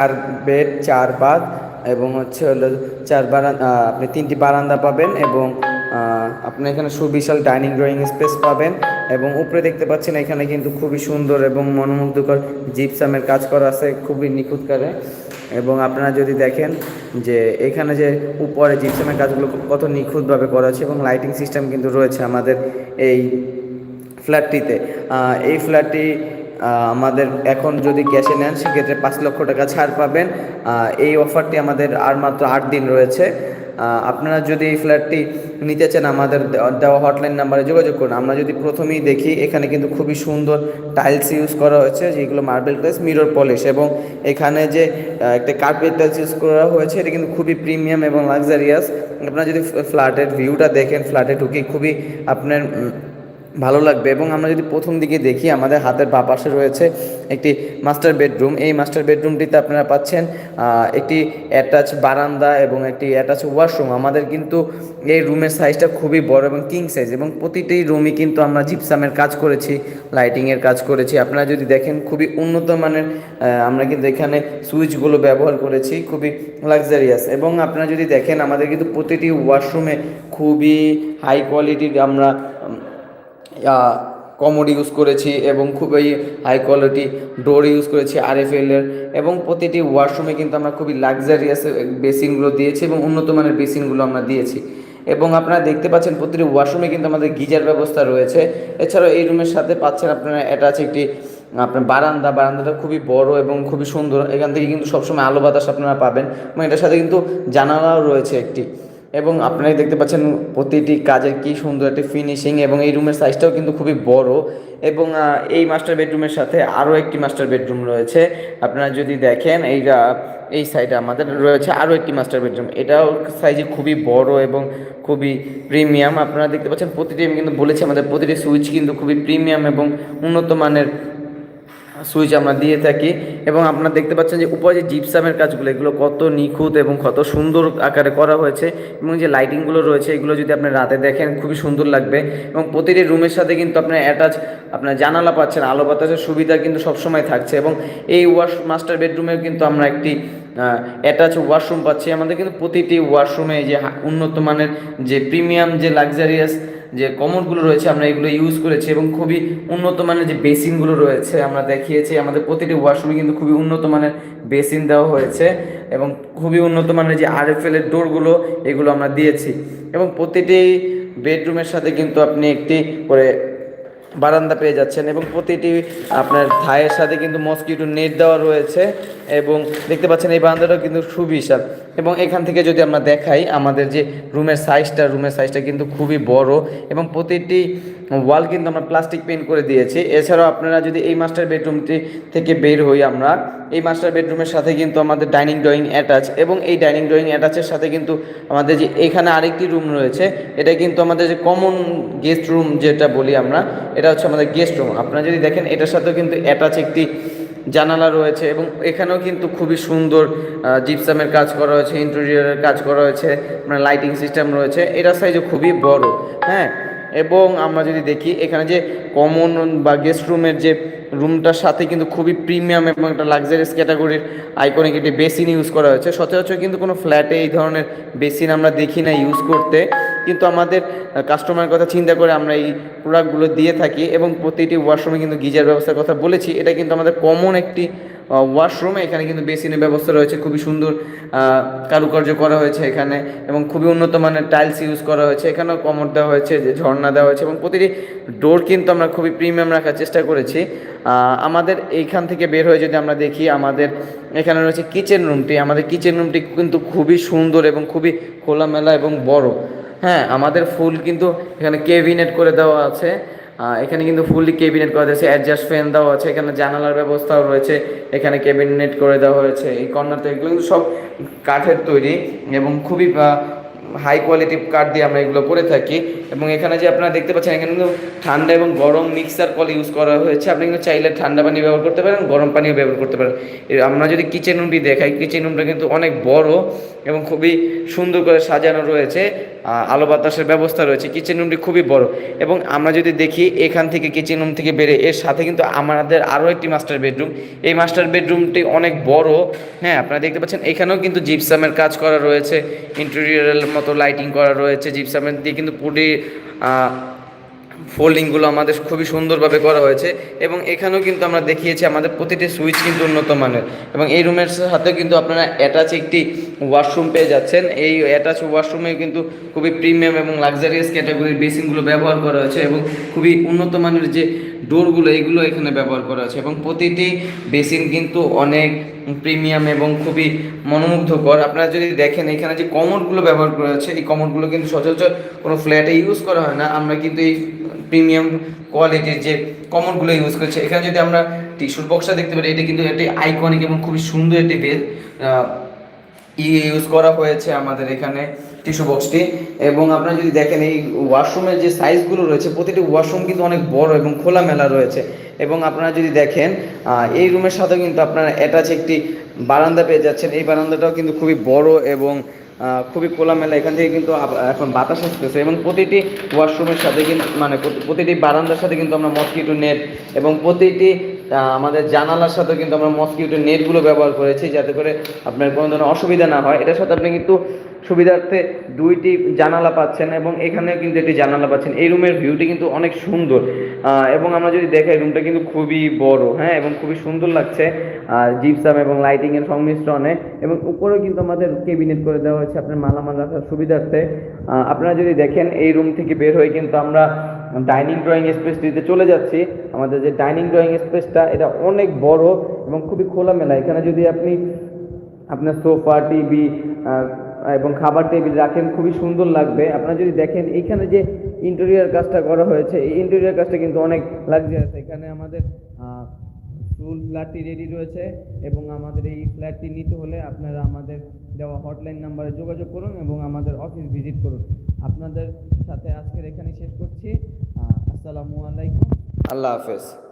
চার বেড, চার বাথ এবং হচ্ছে হলো চার বারান্দা আপনি তিনটি বারান্দা পাবেন এবং আপনি এখানে সুবিশাল ডাইনিং ড্রয়িং স্পেস পাবেন এবং উপরে দেখতে পাচ্ছেন এখানে কিন্তু খুবই সুন্দর এবং মনোমুগ্ধকর জিপসামের কাজ করা আছে খুবই নিখুঁত করে এবং আপনারা যদি দেখেন যে এখানে যে উপরে জিপসামের কাজগুলো কত নিখুঁতভাবে করা আছে এবং লাইটিং সিস্টেম কিন্তু রয়েছে আমাদের এই ফ্ল্যাটটিতে। এই ফ্ল্যাটটি আমাদের এখন যদি ক্যাশে নেন, সেক্ষেত্রে পাঁচ লক্ষ টাকা ছাড় পাবেন। এই অফারটি আমাদের আর মাত্র আট দিন রয়েছে। আপনারা যদি এই ফ্ল্যাটটি নিতে চান, আমাদের দেওয়া- হটলাইন নাম্বারে যোগাযোগ করুন। আমরা যদি প্রথমেই দেখি, এখানে কিন্তু খুবই সুন্দর টাইলস ইউজ করা হয়েছে, যেগুলো মার্বেল টাইলস মিরর পলিশ এবং এখানে যে একটা কার্পেট টাইলস ইউজ করা হয়েছে, এটা কিন্তু খুবই প্রিমিয়াম এবং লাক্সারিয়াস আপনারা যদি ফ্ল্যাটের ভিউটা দেখেন ফ্ল্যাটে ঢুকে খুবই আপনার ভালো লাগবে এবং আমরা যদি প্রথম দিকে দেখি, আমাদের হাতের বা পাশে রয়েছে একটি মাস্টার বেডরুম এই মাস্টার বেডরুমটিতে আপনারা পাচ্ছেন একটি অ্যাটাচ বারান্দা এবং একটি অ্যাটাচ ওয়াশরুম আমাদের কিন্তু এই রুমের সাইজটা খুবই বড় এবং কিং সাইজ এবং প্রতিটি রুমই কিন্তু আমরা জিপসামের কাজ করেছি লাইটিংয়ের কাজ করেছি। আপনারা যদি দেখেন, খুবই উন্নত মানের আমরা কিন্তু এখানে সুইচগুলো ব্যবহার করেছি, খুবই লাক্সারিয়াস এবং আপনারা যদি দেখেন, আমাদের কিন্তু প্রতিটি ওয়াশরুমে খুবই হাই কোয়ালিটির আমরা কমোড ইউজ করেছি এবং খুবই হাই কোয়ালিটি ডোর ইউজ করেছি আর এফ এর এবং প্রতিটি ওয়াশরুমে কিন্তু আমরা খুবই লাক্সারিয়াস বেসিনগুলো দিয়েছি এবং উন্নত মানের বেসিনগুলো আমরা দিয়েছি। এবং আপনারা দেখতে পাচ্ছেন প্রতিটি ওয়াশরুমে কিন্তু আমাদের গিজার ব্যবস্থা রয়েছে। এছাড়াও এই রুমের সাথে পাচ্ছেন আপনারা আছে একটি, আপনার বারান্দা। বারান্দাটা খুবই বড় এবং খুবই সুন্দর। এখান থেকে কিন্তু সবসময় আলো বাতাস আপনারা পাবেন এবং এটার সাথে কিন্তু জানালাও রয়েছে একটি। এবং আপনারা দেখতে পাচ্ছেন প্রতিটি কাজের কি সুন্দর একটি ফিনিশিং এবং এই রুমের সাইজটাও কিন্তু খুবই বড় এবং এই মাস্টার বেডরুমের সাথে আরও একটি মাস্টার বেডরুম রয়েছে। আপনারা যদি দেখেন, এইটা, এই সাইডে আমাদের রয়েছে আরও একটি মাস্টার বেডরুম এটাও সাইজে খুবই বড় এবং খুবই প্রিমিয়াম আপনারা দেখতে পাচ্ছেন প্রতিটি, আমি কিন্তু বলেছি, আমাদের প্রতিটি সুইচ কিন্তু খুবই প্রিমিয়াম এবং উন্নত মানের সুইচ আমরা দিয়ে থাকি এবং আপনারা দেখতে পাচ্ছেন যে উপরে যে জিপসামের কাজগুলো, এগুলো কত নিখুঁত এবং কত সুন্দর আকারে করা হয়েছে এবং যে লাইটিংগুলো রয়েছে, এগুলো যদি আপনি রাতে দেখেন, খুবই সুন্দর লাগবে এবং প্রতিটি রুমের সাথে কিন্তু আপনার অ্যাটাচ আপনার জানালা পাচ্ছেন, আলো বাতাসের সুবিধা কিন্তু সবসময় থাকছে এবং এই ওয়াশ মাস্টার বেডরুমেও কিন্তু আমরা একটি অ্যাটাচ ওয়াশরুম পাচ্ছি। আমাদের কিন্তু প্রতিটি ওয়াশরুমে যে উন্নত মানের যে প্রিমিয়াম যে লাক্সারিয়াস যে কমোডগুলো রয়েছে আমরা এগুলো ইউজ করেছি এবং খুবই উন্নত মানের যে বেসিনগুলো রয়েছে আমরা দেখিয়েছি, আমাদের প্রতিটি ওয়াশরুমে কিন্তু খুবই উন্নত মানের বেসিন দেওয়া হয়েছে এবং খুবই উন্নত মানের যে আর এফ ডোরগুলো এগুলো আমরা দিয়েছি এবং প্রতিটি বেডরুমের সাথে কিন্তু আপনি একটি করে বারান্দা পেয়ে যাচ্ছেন এবং প্রতিটি আপনার থায়ের সাথে কিন্তু মসকিটো নেট দেওয়া রয়েছে। এবং দেখতে পাচ্ছেন এই বারান্দাটাও কিন্তু সুবিশাল। এবং এখান থেকে যদি আমরা দেখাই, আমাদের যে রুমের সাইজটা রুমের সাইজটা কিন্তু খুবই বড় এবং প্রতিটি ওয়াল কিন্তু আমরা প্লাস্টিক পেন্ট করে দিয়েছি। এছাড়াও আপনারা যদি এই মাস্টার বেডরুমটি থেকে বের হই আমরা, এই মাস্টার বেডরুমের সাথে কিন্তু আমাদের ডাইনিং ড্রয়িং অ্যাটাচ এবং এই ডাইনিং ড্রয়িং অ্যাটাচের সাথে কিন্তু আমাদের যে এখানে আরেকটি রুম রয়েছে, এটা কিন্তু আমাদের যে কমন গেস্ট রুম যেটা বলি আমরা, এটা হচ্ছে আমাদের গেস্ট রুম আপনারা যদি দেখেন, এটার সাথেও কিন্তু অ্যাটাচ একটি জানালা রয়েছে এবং এখানেও কিন্তু খুবই সুন্দর জিপসামের কাজ করা হয়েছে ইন্টেরিয়রের কাজ করা হয়েছে মানে লাইটিং সিস্টেম রয়েছে। এটার সাইজও খুবই বড় হ্যাঁ? এবং আমরা যদি দেখি, এখানে যে কমন বা গেস্ট রুমের যে রুমটার সাথে কিন্তু খুবই প্রিমিয়াম এবং একটা লাক্সারিয়াস ক্যাটাগরির আইকনিক একটি বেসিন ইউজ করা হয়েছে। সচরাচর কিন্তু কোনো ফ্ল্যাটে এই ধরনের বেসিন আমরা দেখি না ইউজ করতে। কিন্তু আমাদের কাস্টমারের কথা চিন্তা করে আমরা এই প্রোডাক্টগুলো দিয়ে থাকি এবং প্রতিটি ওয়াশরুমে কিন্তু গিজার ব্যবস্থার কথা বলেছি। এটা কিন্তু আমাদের কমন একটি ওয়াশরুমে এখানে কিন্তু বেসিনের ব্যবস্থা রয়েছে। খুবই সুন্দর কারুকার্য করা হয়েছে এখানে এবং খুবই উন্নত মানের টাইলস ইউজ করা হয়েছে। এখানেও কমর দেওয়া হয়েছে, যে ঝর্ণা দেওয়া হয়েছে এবং প্রতিটি ডোর কিন্তু আমরা খুবই প্রিমিয়াম রাখার চেষ্টা করেছি। আমাদের এইখান থেকে বের হয়ে যদি আমরা দেখি, আমাদের এখানে রয়েছে কিচেন রুমটি আমাদের কিচেন রুমটি কিন্তু খুবই সুন্দর এবং খুবই খোলামেলা এবং বড়। হ্যাঁ আমাদের ফুল কিন্তু এখানে কেবিনেট করে দেওয়া আছে। এখানে কিন্তু ফুললি কেবিনেট করা হয়েছে অ্যাডজাস্ট ফ্যান দেওয়া আছে, এখানে জানালার ব্যবস্থাও রয়েছে, এখানে কেবিনেট করে দেওয়া হয়েছে, এই কর্নারটা এগুলো কিন্তু সব কাঠের তৈরি এবং খুবই হাই কোয়ালিটি কাঠ দিয়ে আমরা এগুলো করে থাকি। এবং এখানে যে আপনারা দেখতে পাচ্ছেন, এখানে কিন্তু ঠান্ডা এবং গরম মিক্সার কল ইউজ করা হয়েছে। আপনি কিন্তু চাইলে ঠান্ডা পানি ব্যবহার করতে পারেন, গরম পানিও ব্যবহার করতে পারেন। আমরা যদি কিচেন রুমটি দেখাই কিচেন রুমটা কিন্তু অনেক বড় এবং খুবই সুন্দর করে সাজানো রয়েছে। আলো বাতাসের ব্যবস্থা রয়েছে। কিচেন রুমটি খুবই বড়। এবং আমরা যদি দেখি, এখান থেকে কিচেন রুম থেকে বেরে এর সাথে কিন্তু আমাদের আরও একটি মাস্টার বেডরুম এই মাস্টার বেডরুমটি অনেক বড়। হ্যাঁ আপনারা দেখতে পাচ্ছেন, এখানেও কিন্তু জিপসামের কাজ করা রয়েছে। ইন্টেরিয়ারের মতো লাইটিং করা রয়েছে। জিপসামের দিয়ে কিন্তু পুরি ফোল্ডিংগুলো আমাদের খুবই সুন্দরভাবে করা হয়েছে এবং এখানেও কিন্তু আমরা দেখিয়েছি আমাদের প্রতিটি সুইচ কিন্তু উন্নত মানের। এবং এই রুমের সাথেও কিন্তু আপনারা অ্যাটাচ একটি ওয়াশরুম পেয়ে যাচ্ছেন। এই অ্যাটাচ ওয়াশরুমে কিন্তু খুবই প্রিমিয়াম এবং লাক্সারিয়াস ক্যাটাগরির বেসিনগুলো ব্যবহার করা হয়েছে এবং খুবই উন্নত মানের যে ডোরগুলো, এগুলো এখানে ব্যবহার করা আছে এবং প্রতিটি বেসিন কিন্তু অনেক প্রিমিয়াম এবং খুবই মনোমুগ্ধকর। আপনারা যদি দেখেন, এখানে যে কমোডগুলো ব্যবহার করা হয়েছে এই কমোডগুলো কিন্তু সচরাচর কোনো ফ্ল্যাটে ইউজ করা হয় না। আমরা কিন্তু এই প্রিমিয়াম কোয়ালিটির যে কমোডগুলো ইউজ করছি, এখানে যদি আমরা টিস্যুর বক্সটা দেখতে পারি, এটা কিন্তু একটি আইকনিক এবং খুবই সুন্দর একটি বেস ইউজ করা হয়েছে আমাদের এখানে। টিস্যু বক্সটি। এবং আপনারা যদি দেখেন এই ওয়াশরুমের যে সাইজগুলো রয়েছে, প্রতিটি ওয়াশরুম কিন্তু অনেক বড় এবং খোলামেলা রয়েছে। এবং আপনারা যদি দেখেন এই রুমের সাথেও কিন্তু আপনারা অ্যাটাচ একটি বারান্দা পেয়ে যাচ্ছেন। এই বারান্দাটাও কিন্তু খুবই বড় এবং খুবই খোলামেলা। এখান থেকে কিন্তু এখন বাতাস আসতেছে এবং প্রতিটি ওয়াশরুমের সাথে কিন্তু মানে প্রতিটি বারান্দার সাথে কিন্তু আমরা মসকিটো নেট এবং প্রতিটি আমাদের জানালার সাথে কিন্তু আমরা মসকিটো নেটগুলো ব্যবহার করেছি যাতে করে আপনার কোনো ধরনের অসুবিধা না হয়। এটার সাথে আপনি কিন্তু সুবিধার্থে দুইটি জানালা পাচ্ছেন এবং এখানেও কিন্তু একটি জানালা পাচ্ছেন। এই রুমের ভিউটি কিন্তু অনেক সুন্দর। এবং আমরা যদি দেখাই, রুমটা কিন্তু খুবই বড় হ্যাঁ এবং খুবই সুন্দর লাগছে। জিপসাম এবং লাইটিং এর সংমিশ্রণে। এবং উপরেও কিন্তু আমাদের কেবিনেট করে দেওয়া হয়েছে আপনার মালামাল রাখার সুবিধার্থে। আপনারা যদি দেখেন, এই রুম থেকে বের হয়ে কিন্তু আমরা ডাইনিং ড্রয়িং স্পেসটিতে চলে যাচ্ছি। আমাদের যে ডাইনিং ড্রয়িং স্পেসটা এটা অনেক বড় এবং খুবই খোলামেলা। এখানে যদি আপনি আপনার সোফা টিভি এবং খাবার টেবিল রাখেন, খুবই সুন্দর লাগবে। আপনারা যদি দেখেন এইখানে যে ইন্টেরিয়ার কাজটা করা হয়েছে, এই ইন্টেরিয়ার কাজটা কিন্তু অনেক লাক্সারিয়াস এখানে আমাদের ফুল ফ্ল্যাটটি রেডি রয়েছে এবং আমাদের এই ফ্ল্যাটটি নিতে হলে আপনারা আমাদের দেওয়া হটলাইন নাম্বারে যোগাযোগ করুন এবং আমাদের অফিস ভিজিট করুন। আপনাদের সাথে আজকের এখানে শেষ করছি। আসসালামু আলাইকুম। আল্লাহ হাফেজ।